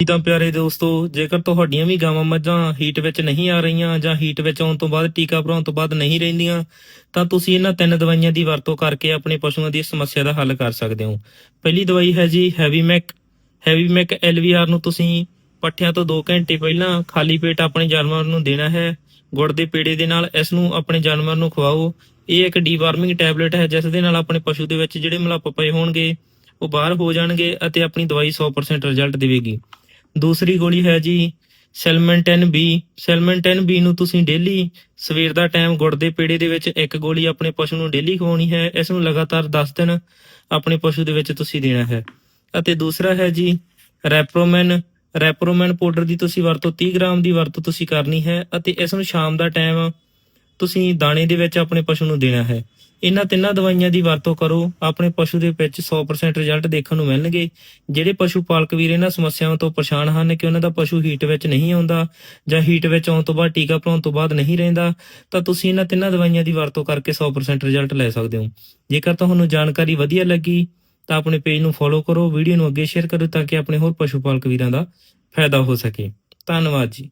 ਜੀ ਤਾਂ ਪਿਆਰੇ ਦੋਸਤੋ, ਜੇਕਰ ਤੁਹਾਡੀਆਂ ਵੀ ਗਾਵਾਂ ਮੱਝਾਂ ਹੀਟ ਵਿੱਚ ਨਹੀਂ ਆ ਰਹੀਆਂ ਜਾਂ ਹੀਟ ਵਿੱਚ ਆਉਣ ਤੋਂ ਬਾਅਦ ਟੀਕਾ ਭਰਾਉਣ ਤੋਂ ਬਾਅਦ ਨਹੀਂ ਰਹਿੰਦੀਆਂ, ਤਾਂ ਤੁਸੀਂ ਇਹਨਾਂ ਤਿੰਨ ਦਵਾਈਆਂ ਦੀ ਵਰਤੋਂ ਕਰਕੇ ਆਪਣੇ ਪਸ਼ੂਆਂ ਦੀ ਸਮੱਸਿਆ ਦਾ ਹੱਲ ਕਰ ਸਕਦੇ ਹੋ। ਪਹਿਲੀ ਦਵਾਈ ਹੈ ਜੀ ਹੈਵੀ ਮੈਕ ਹੈਵੀ ਮੈਕ ਐਲਵੀਆਰ ਨੂੰ ਤੁਸੀਂ ਪੱਠਿਆਂ ਤੋਂ 2 ਘੰਟੇ ਪਹਿਲਾਂ ਖਾਲੀ ਪੇਟ ਆਪਣੇ ਜਾਨਵਰ ਨੂੰ ਦੇਣਾ ਹੈ। ਗੁੜ ਦੇ ਪੇੜੇ ਦੇ ਨਾਲ ਇਸ ਨੂੰ ਆਪਣੇ ਜਾਨਵਰ ਨੂੰ ਖਵਾਓ। ਇਹ ਇੱਕ ਡੀਵਾਰਮਿੰਗ ਟੈਬਲੇਟ ਹੈ, ਜਿਸ ਦੇ ਨਾਲ ਆਪਣੇ ਪਸ਼ੂ ਦੇ ਵਿੱਚ ਜਿਹੜੇ ਮਲੱਪ ਪਏ ਹੋਣਗੇ, ਉਹ ਬਾਹਰ ਹੋ ਜਾਣਗੇ ਅਤੇ ਆਪਣੀ ਦਵਾਈ 100% ਰਿਜ਼ਲਟ ਦੇਵੇਗੀ। ਦੂਸਰੀ ਗੋਲੀ ਹੈ ਜੀ ਸੈਲਮੈਂਟਨ ਬੀ। ਸੈਲਮੈਂਟਨ ਬੀ ਨੂੰ ਤੁਸੀਂ ਡੇਲੀ ਸਵੇਰ ਦਾ ਟਾਈਮ ਗੁੜ ਦੇ ਪੇੜੇ ਦੇ ਵਿੱਚ ਇੱਕ ਗੋਲੀ ਆਪਣੇ ਪਸ਼ੂ ਨੂੰ ਡੇਲੀ ਖਵਾਉਣੀ ਹੈ। ਇਸ ਨੂੰ ਲਗਾਤਾਰ 10 ਦਿਨ ਆਪਣੇ ਪਸ਼ੂ ਦੇ ਵਿੱਚ ਤੁਸੀਂ ਦੇਣਾ ਹੈ। ਅਤੇ ਦੂਸਰਾ ਹੈ ਜੀ ਰੈਪਰੋਮੈਨ। ਰੈਪਰੋਮੈਨ ਪਾਊਡਰ ਦੀ ਤੁਸੀਂ ਵਰਤੋਂ 30 ਗ੍ਰਾਮ ਦੀ ਵਰਤੋਂ ਤੁਸੀਂ ਕਰਨੀ ਹੈ ਅਤੇ ਇਸ ਨੂੰ ਸ਼ਾਮ ਦਾ ਟਾਈਮ ਤੁਸੀਂ ਦਾਣੇ ਦੇ ਵਿੱਚ ਆਪਣੇ ਪਸ਼ੂ ਨੂੰ ਦੇਣਾ ਹੈ। ਇਹਨਾਂ ਤਿੰਨਾਂ ਦਵਾਈਆਂ ਦੀ ਵਰਤੋਂ ਕਰੋ। ਆਪਣੇ ਪਸ਼ੂ ਦੇ ਵਿੱਚ 100% ਰਿਜ਼ਲਟ ਦੇਖਣ ਨੂੰ ਮਿਲਣਗੇ। ਜਿਹੜੇ ਪਸ਼ੂ ਪਾਲਕ ਵੀਰ ਇਹਨਾਂ ਸਮੱਸਿਆਵਾਂ ਤੋਂ ਪਰੇਸ਼ਾਨ ਹਨ ਕਿ ਉਹਨਾਂ ਦਾ ਪਸ਼ੂ ਹੀਟ ਵਿੱਚ ਨਹੀਂ ਆਉਂਦਾ ਜਾਂ ਹੀਟ ਵਿੱਚ ਆਉਣ ਤੋਂ ਬਾਅਦ ਟੀਕਾ ਭਰਾਉਣ ਤੋਂ ਬਾਅਦ ਨਹੀਂ ਰਹਿੰਦਾ, ਤਾਂ ਤੁਸੀਂ ਇਹਨਾਂ ਤਿੰਨਾਂ ਦਵਾਈਆਂ ਦੀ ਵਰਤੋਂ ਕਰਕੇ 100% ਰਿਜ਼ਲਟ ਲੈ ਸਕਦੇ ਹੋ। ਜੇਕਰ ਤੁਹਾਨੂੰ ਜਾਣਕਾਰੀ ਵਧੀਆ ਲੱਗੀ, ਤਾਂ ਆਪਣੇ ਪੇਜ ਨੂੰ ਫੋਲੋ ਕਰੋ ਵੀਡੀਓ ਨੂੰ ਅੱਗੇ ਸ਼ੇਅਰ ਕਰੋ ਤਾਂ ਕਿ ਆਪਣੇ ਹੋਰ ਪਸ਼ੂ ਪਾਲਕ ਵੀਰਾਂ ਦਾ ਫਾਇਦਾ ਹੋ ਸਕੇ। ਧੰਨਵਾਦ ਜੀ।